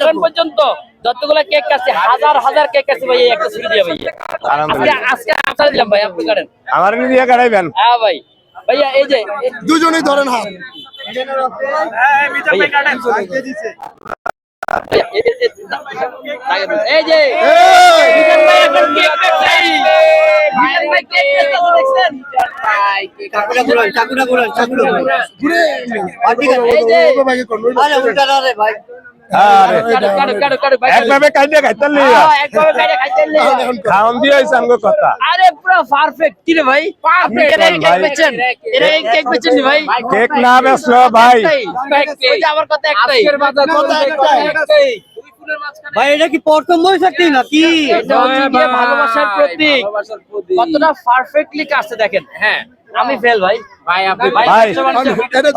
এখন পর্যন্ত যতগুলো কেক কাটছে হাজার হাজার কেক কাটছে ভাই এই একটা ছুরি দিয়ে ভাই। আজকে আজকে আপনার দিলাম ভাই আপনি কাটেন আমার নিয়ে কাটাইবেন হ্যাঁ ভাই। ভাইয়া এই যে দুজনেই ধরেন হাত। এই যে- ঘুরান ঘুরান ঘুরে ভাই। একভাবে। খাওন দিয়ে কথা। আরে পুরো পারফেক্ট কি রে ভাই? আপনি কেক বেচেন। এর কেক বেচেন ভাই। কেক না বেচলো ভাই। একটাই, ওই যে আমার কথা একটাই। কথা একটাই। ভাই এটা কি প্রথম বৈশাখী নাকি? ভালোবাসার প্রতীক। কতটা পারফেক্টলি দেখেন। হ্যাঁ। আমি ফেল ভাই। ভাই আপনি ভাই ভাই।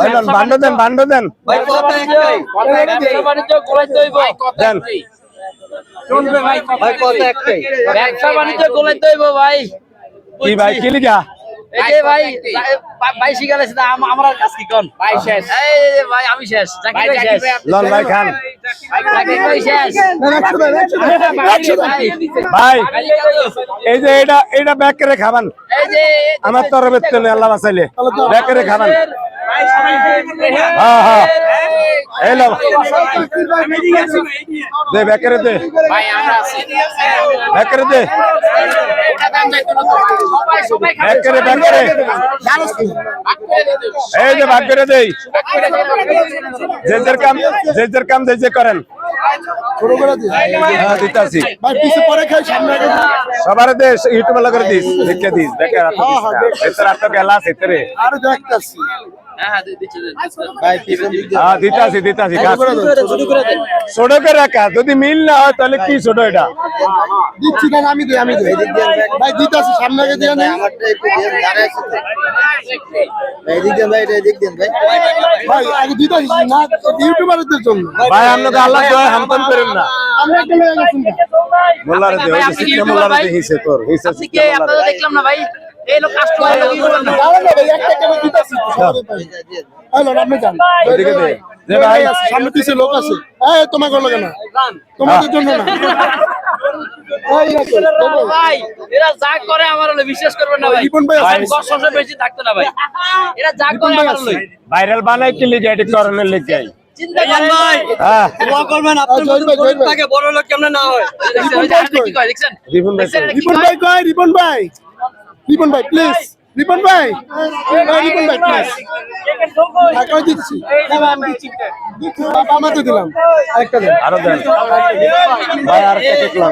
দেন, বান্ড দেন বান্ড দেন। ভাই কথা বাণিজ্য একটাই ব্যবসা বাণিজ্য গোলাইতে হইব দেন ভাই কথা একটাই। ব্যবসা বাণিজ্য হইব ভাই। কি ভাই কি এই ভাই ভাই- ভাই আমার কাজ কি কোন? ভাই শেষ। এই ভাই আমি শেষ। জাকির ভাই শেষ। ভাই খান। ভাই এই যে- এটা এটা ব্যাক করে খাবান। আমার তরফের তেলে আল্লাহ বাসাইলে ব্যাক করে খাবান। হ্যাঁ হ্যাঁ। এই লো। দে ব্যাক করে দে ভাই আমরা আছি ব্যাক করে দে। করে করে। এই যে ভাগ করে দেই। যে যার কাম যে যার কাম যে যে করেন। করে হ্যাঁ। সবার দেশ ইউটিউবে লাগরে দিস দেখে দিস দেখে রাত দিস না এতর গেলা সেতরে আরও দেখতাছি। হ্যাঁ দিতাছি দিতাছি ছোট করে যদি মিল না হয় তাহলে কি ছোট এটা? দিচ্ছি আমি দিই আমি দিই। ভাই দিতাছি সামনে আগে দিয়ে নেই ভাই এদিক এটা এদিক ভাই। ভাই না আল্লাহ করেন মোল্লারে দে মোল্লারে দে হিসে তোর হিসে আপনারা দেখলাম না ভাই? এই লোক কাস্টমার লোক করবেন না। দাঁড়ান না ভাই একটা একটা দিতাছি তো। সবারই ভাই হ্যালো আপনি যান। ওদিকে দে। যে ভাই সামনে পিছে লোক আছে। তোমাকে লাগে না। তোমাদের জন্য না। এই রাখো, দেখো। ভাই এরা যা করে আমার হলো বিশ্বাস করবেন না ভাই। রিপন ভাই আছে। আমি দশ বছর বেশি থাকতো না ভাই। এরা যা করে আমার হলো। ভাইরাল বানাই কি লিগে এটি করণের লিগে। চিন্তা করেন ভাই হ্যাঁ। দোয়া করবেন আপনার বড় লোক কেমনে না হয়। দেখছেন ওই যে হাতে কি কয়? দেখছেন? রিপন ভাই রিপন ভাই কয়? রিপন ভাই। রিপন ভাই প্লিজ রিপন ভাই রিবন রিপন ভাই প্লিজ টাকা দিচ্ছি বাবা আমাকে দিলাম আরেকটা দেন আরও দেন ভাই আর একটা কেক লাগ